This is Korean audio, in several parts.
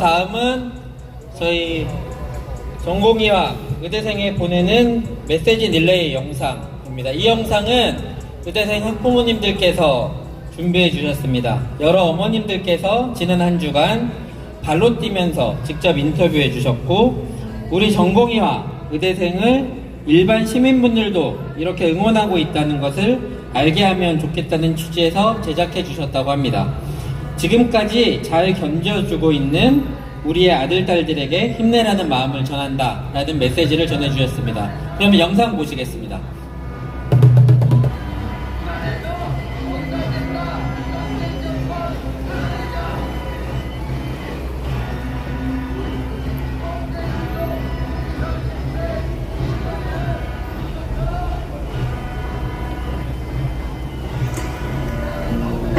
다음은 저희 전공의와 의대생에 보내는 메시지 릴레이 영상입니다. 이 영상은 의대생 학부모님들께서 준비해 주셨습니다. 여러 어머님들께서 지난 한 주간 발로 뛰면서 직접 인터뷰해 주셨고 우리 전공의와 의대생을 일반 시민분들도 이렇게 응원하고 있다는 것을 알게 하면 좋겠다는 취지에서 제작해 주셨다고 합니다. 지금까지 잘 견뎌주고 있는 우리의 아들, 딸들에게 힘내라는 마음을 전한다. 라는 메시지를 전해주셨습니다. 그러면 영상 보시겠습니다.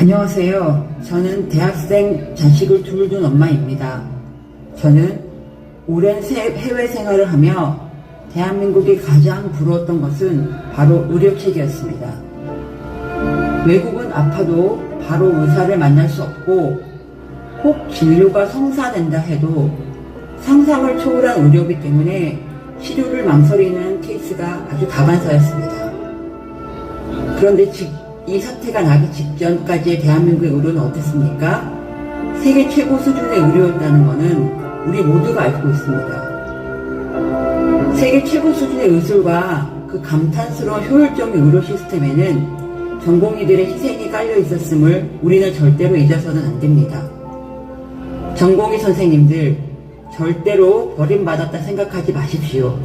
안녕하세요. 저는 대학생 자식을 둘 둔 엄마입니다. 저는 오랜 세- 해외 생활을 하며 대한민국이 가장 부러웠던 것은 바로 의료체계였습니다. 외국은 아파도 바로 의사를 만날 수 없고 혹 진료가 성사된다 해도 상상을 초월한 의료비 때문에 치료를 망설이는 케이스가 아주 다반사였습니다. 그런데 지- 이 사태가 나기 직전까지의 대한민국의 의료는 어땠습니까? 세계 최고 수준의 의료였다는 것은 우리 모두가 알고 있습니다. 세계 최고 수준의 의술과 그 감탄스러운 효율적인 의료 시스템에는 전공의들의 희생이 깔려 있었음을 우리는 절대로 잊어서는 안 됩니다. 전공의 선생님들, 절대로 버림받았다 생각하지 마십시오.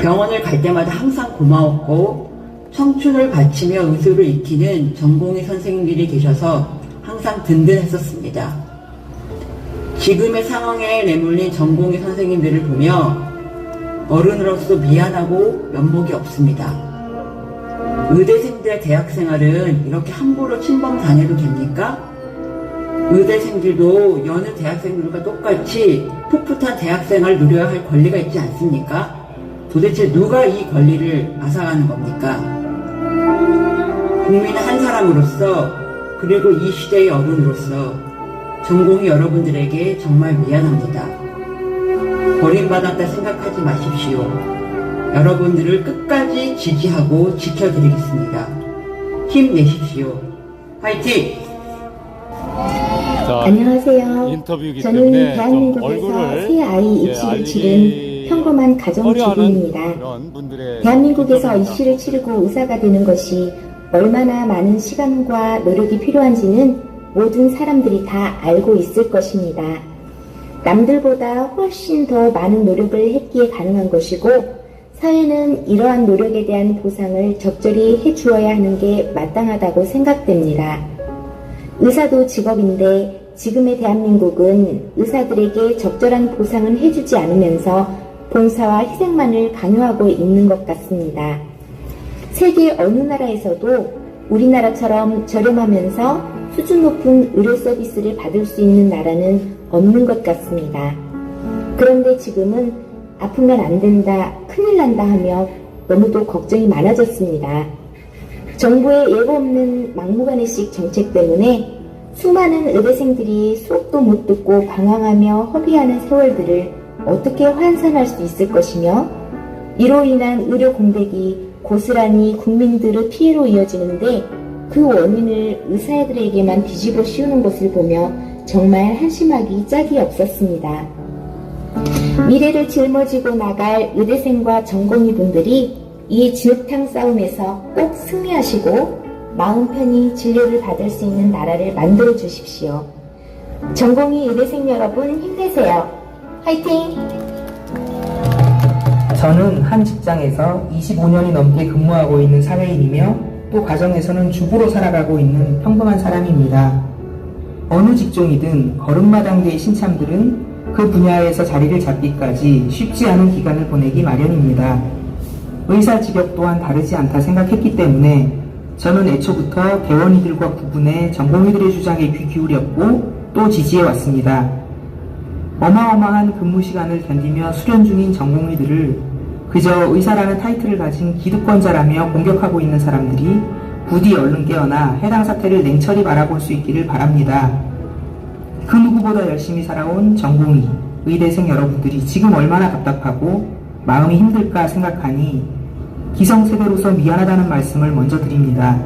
병원을 갈 때마다 항상 고마웠고 청춘을 바치며 의술을 익히는 전공의 선생님들이 계셔서 항상 든든했었습니다. 지금의 상황에 내몰린 전공의 선생님들을 보며 어른으로서 미안하고 면목이 없습니다. 의대생들의 대학 생활은 이렇게 함부로 침범 당해도 됩니까? 의대생들도 여느 대학생들과 똑같이 풋풋한 대학생활을 누려야 할 권리가 있지 않습니까? 도대체 누가 이 권리를 앗아가는 겁니까? 국민 한 사람으로서 그리고 이 시대의 어른으로서 전공의 여러분들에게 정말 미안합니다. 버림받았다 생각하지 마십시오. 여러분들을 끝까지 지지하고 지켜드리겠습니다. 힘내십시오. 화이팅! 자, 안녕하세요. 인터뷰이기 저는 때문에 좀 대한민국에서 얼굴을 새 아이 예, 입시를 치른 평범한 가정 주부입니다. 그런 분들의 대한민국에서 인터뷰입니다. 입시를 치르고 의사가 되는 것이 얼마나 많은 시간과 노력이 필요한지는 모든 사람들이 다 알고 있을 것입니다. 남들보다 훨씬 더 많은 노력을 했기에 가능한 것이고, 사회는 이러한 노력에 대한 보상을 적절히 해주어야 하는 게 마땅하다고 생각됩니다. 의사도 직업인데 지금의 대한민국은 의사들에게 적절한 보상을 해주지 않으면서 봉사와 희생만을 강요하고 있는 것 같습니다. 세계 어느 나라에서도 우리나라처럼 저렴하면서 수준 높은 의료 서비스를 받을 수 있는 나라는 없는 것 같습니다. 그런데 지금은 아프면 안 된다, 큰일 난다 하며 너무도 걱정이 많아졌습니다. 정부의 예고 없는 막무가내식 정책 때문에 수많은 의대생들이 수업도 못 듣고 방황하며 허비하는 세월들을 어떻게 환산할 수 있을 것이며 이로 인한 의료 공백이 고스란히 국민들의 피해로 이어지는데 그 원인을 의사들에게만 뒤집어 씌우는 것을 보며 정말 한심하기 짝이 없었습니다. 미래를 짊어지고 나갈 의대생과 전공의 분들이 이 진흙탕 싸움에서 꼭 승리하시고 마음 편히 진료를 받을 수 있는 나라를 만들어 주십시오. 전공의 의대생 여러분 힘내세요. 화이팅! 저는 한 직장에서 25년이 넘게 근무하고 있는 사회인이며 또 가정에서는 주부로 살아가고 있는 평범한 사람입니다. 어느 직종이든 걸음마당계의 신참들은 그 분야에서 자리를 잡기까지 쉽지 않은 기간을 보내기 마련입니다. 의사 직업 또한 다르지 않다 생각했기 때문에 저는 애초부터 개원이들과 구분해 전공의들의 주장에 귀 기울였고 또 지지해 왔습니다. 어마어마한 근무 시간을 견디며 수련 중인 전공의들을 그저 의사라는 타이틀을 가진 기득권자라며 공격하고 있는 사람들이 부디 얼른 깨어나 해당 사태를 냉철히 바라볼 수 있기를 바랍니다. 그 누구보다 열심히 살아온 전공의, 의대생 여러분들이 지금 얼마나 답답하고 마음이 힘들까 생각하니 기성세대로서 미안하다는 말씀을 먼저 드립니다.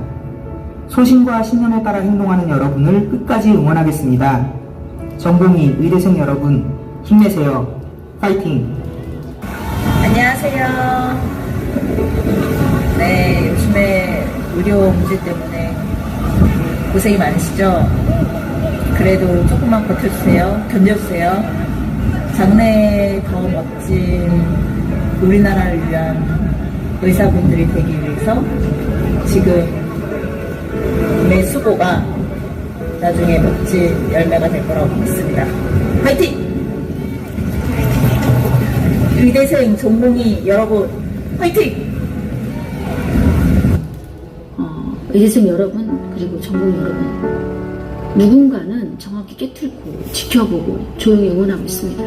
소신과 신념에 따라 행동하는 여러분을 끝까지 응원하겠습니다. 전공의, 의대생 여러분, 힘내세요. 파이팅! 안녕하세요. 네, 요즘에 의료 문제 때문에 고생이 많으시죠? 그래도 조금만 버텨주세요. 견뎌주세요. 장래에 더 멋진 우리나라를 위한 의사분들이 되기 위해서 지금의 수고가 나중에 멋진 열매가 될 거라고 믿습니다. 화이팅! 의대생 전공의 여러분 화이팅! 어, 의대생 여러분 그리고 전공 여러분 누군가는 정확히 깨뚫고 지켜보고 조용히 응원하고 있습니다.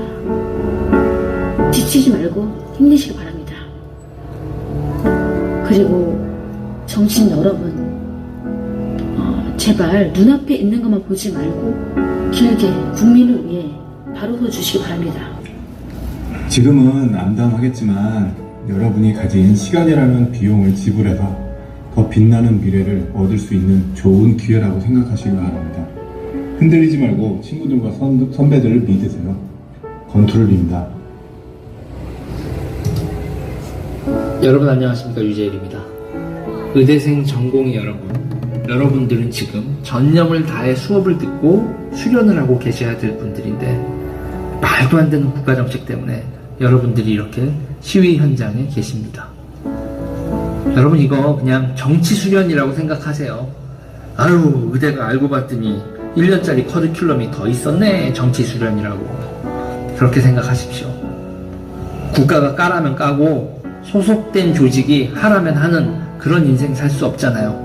지치지 말고 힘내시기 바랍니다. 그리고 정치인 여러분 어, 제발 눈앞에 있는 것만 보지 말고 길게 국민을 위해 바로 서 주시기 바랍니다. 지금은 암담하겠지만 여러분이 가진 시간이라는 비용을 지불해서 더 빛나는 미래를 얻을 수 있는 좋은 기회라고 생각하시기 바랍니다. 흔들리지 말고 친구들과 선, 선배들을 믿으세요. 건투를입니다. 여러분 안녕하십니까 유재일입니다. 의대생 전공의 여러분, 여러분들은 지금 전념을 다해 수업을 듣고 수련을 하고 계셔야 될 분들인데 말도 안 되는 국가 정책 때문에 여러분들이 이렇게 시위 현장에 계십니다. 여러분 이거 그냥 정치 수련이라고 생각하세요. 아유 의대가 알고 봤더니 1년짜리 커리큘럼이 더 있었네 정치 수련이라고 그렇게 생각하십시오. 국가가 까라면 까고 소속된 조직이 하라면 하는 그런 인생 살 수 없잖아요.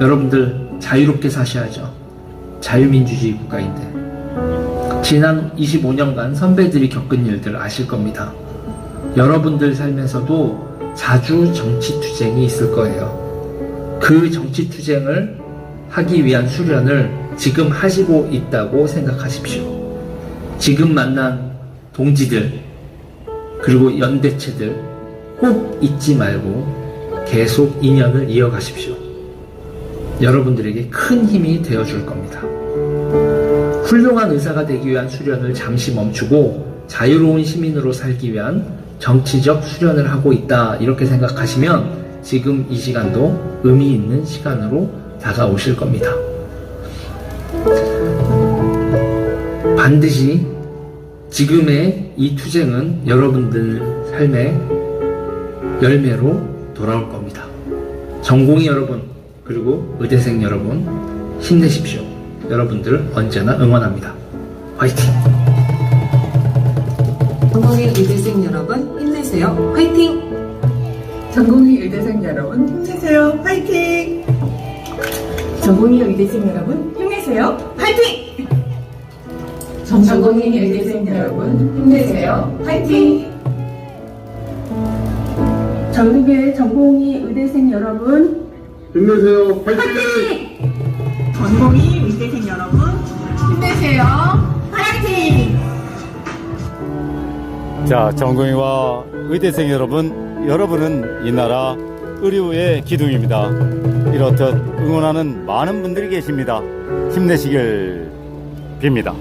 여러분들 자유롭게 사셔야죠. 자유민주주의 국가인데. 지난 25년간 선배들이 겪은 일들 아실 겁니다. 여러분들 삶에서도 자주 정치 투쟁이 있을 거예요. 그 정치 투쟁을 하기 위한 수련을 지금 하시고 있다고 생각하십시오. 지금 만난 동지들, 그리고 연대체들 꼭 잊지 말고 계속 인연을 이어가십시오. 여러분들에게 큰 힘이 되어 줄 겁니다. 훌륭한 의사가 되기 위한 수련을 잠시 멈추고 자유로운 시민으로 살기 위한 정치적 수련을 하고 있다. 이렇게 생각하시면 지금 이 시간도 의미 있는 시간으로 다가오실 겁니다. 반드시 지금의 이 투쟁은 여러분들 삶의 열매로 돌아올 겁니다. 전공의 여러분, 그리고 의대생 여러분, 힘내십시오. 여러분들 언제나 응원합니다. 화이팅! 전공의 의대생 여러분 힘내세요. 화이팅! 전공의 의대생 여러분 힘내세요. 화이팅! 전공의 의대생 여러분 힘내세요. 화이팅! 전공의 의대생 여러분 힘내세요. 화이팅! 전국의 전공의 의대생 여러분 힘내세요. 파이팅! 전공의 의대생 여러분 힘내세요. 화이팅! 자, 전공의와 의대생 여러분, 여러분은 이 나라 의료의 기둥입니다. 이렇듯 응원하는 많은 분들이 계십니다. 힘내시길 빕니다.